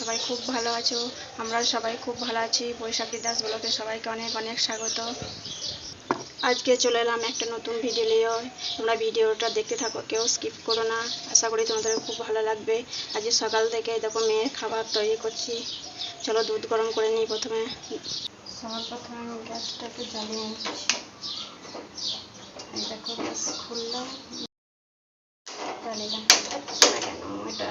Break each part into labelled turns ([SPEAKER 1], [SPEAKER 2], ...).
[SPEAKER 1] সবাই খুব ভালো আছো। আমরা সবাই খুব ভালো আছি। বৈশাখী দাস ব্লকে সবাইকে অনেক অনেক স্বাগত। আজকে চলে এলাম একটা নতুন ভিডিও নিয়ে। তোমরা ভিডিওটা দেখতে থাকো, কেউ স্কিপ করো না। আশা করি তোমাদের খুব ভালো লাগবে। আজকে সকাল থেকে দেখো মেয়ের খাবার তৈরি করছি। চলো দুধ গরম করে নিই প্রথমে। সবার প্রথমে আমি গ্যাসটাকে জ্বালিয়ে নিচ্ছি। দেখো গ্যাস খুললাম জ্বালিয়ে এটা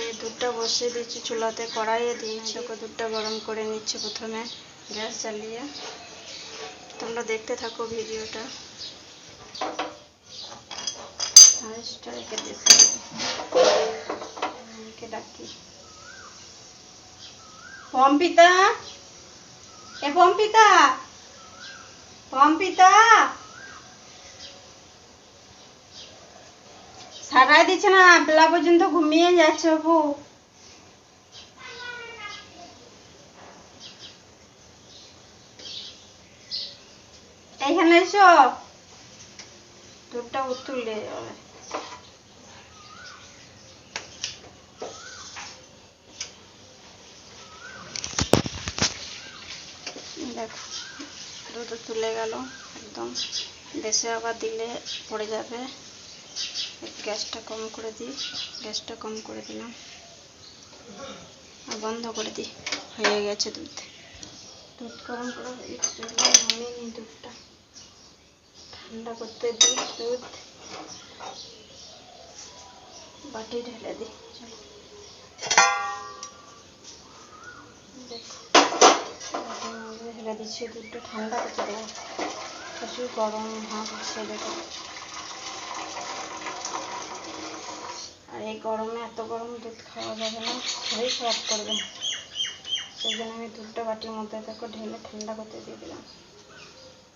[SPEAKER 1] দুধটা বসিয়ে দিচ্ছি চুলাতে, কড়াইয়ে দিয়েছি ওকে দুধটা গরম করে নিচ্ছি প্রথমে, গ্যাস জ্বালিয়ে তোমরা দেখতে থাকো ভিডিওটা। পম্পিতা? এ পম্পিতা? পম্পিতা? সারাই দিচ্ছে না, বেলা পর্যন্ত ঘুমিয়ে যাচ্ছে অপু এইখানে এসো। দুধটা যাবে দেখো, দুধ তুলে গেল, একদম। বেশি আবার দিলে পড়ে যাবে। গ্যাসটা কম করে দিই, গ্যাসটা কম করে দিলাম। আর বন্ধ করে দিই, হয়ে গেছে দুধ। দুধ গরম করা নামিয়ে নিই দুধটা। ঠান্ডা করতে দিই দুধ। বাটি ঢেলে দিই ঢেলে দিচ্ছি, দুধটা ঠান্ডা করতে দেবো প্রচুর গরম ভাব হচ্ছে দেখো আর এই গরমে, এত গরম দুধ খাওয়া যাবে না। শরীর খারাপ করবে। সেই জন্য আমি দুধটা বাটির মধ্যে দেখো ঢেলে ঠান্ডা করতে দিয়ে দিলাম।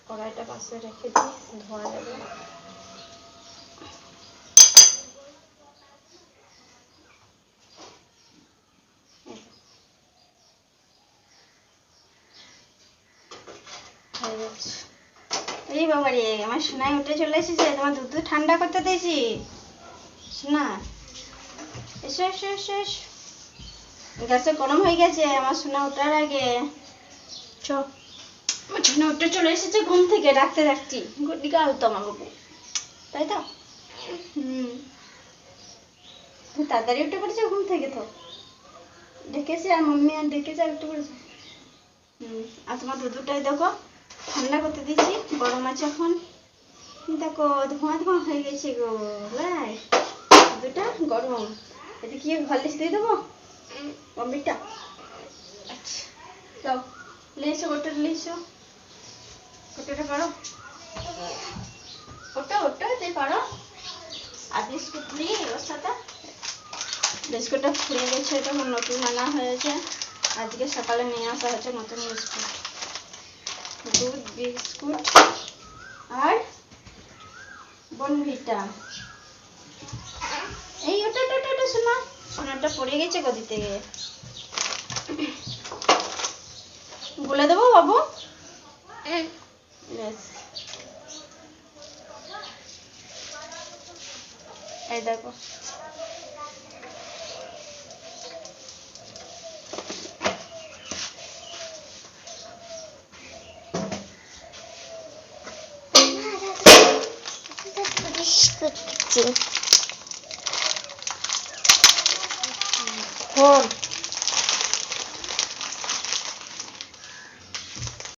[SPEAKER 1] কড়াইটা পাশে রেখে দিই, ধোয়া যাবে। এই বাবা রে আমার সোনায় উঠে চলে এসেছে। তোমার দুধ দুধ ঠান্ডা করতে দিয়েছি। সোনা। এসো গরম হয়ে গেছে, আমার সোনা ওঠার আগে। উঠে চলে এসেছে ঘুম থেকে, ডাকতে ডাকছি। আমার বাবু। তাই তো? তাড়াতাড়ি উঠে পড়েছো ঘুম থেকে তো। ডেকেছে আর আর ডেকেছে আর উঠে পড়েছে। হুম। আর তোমার দুধটাই দেখো, ঠান্ডা করতে দিয়েছি গরম আছে এখন। দেখো, ধোঁয়া ধোঁয়া হয়ে গেছে গো। ভাই দুধটা গরম। এতে কি হলিস দিয়ে দেবো? মম্মিটা আচ্ছা যাও। লে এসো গোটাটা লে এসো। গোটাটা পারো ওটা ওটা তুই পারো আর বিস্কুট ওর সাথে। বিস্কুটটা ফুলে গেছে এটা আমার নতুন আনা হয়েছে। আজকে সকালে নিয়ে আসা হয়েছে নতুন বিস্কুট। দুধ বিস্কুট আর বনভিটা। এই ওটা ওটা শোনা সোনারটা পড়ে গেছে গদি থেকে বলে দেবো বাবু এই দেখো 원.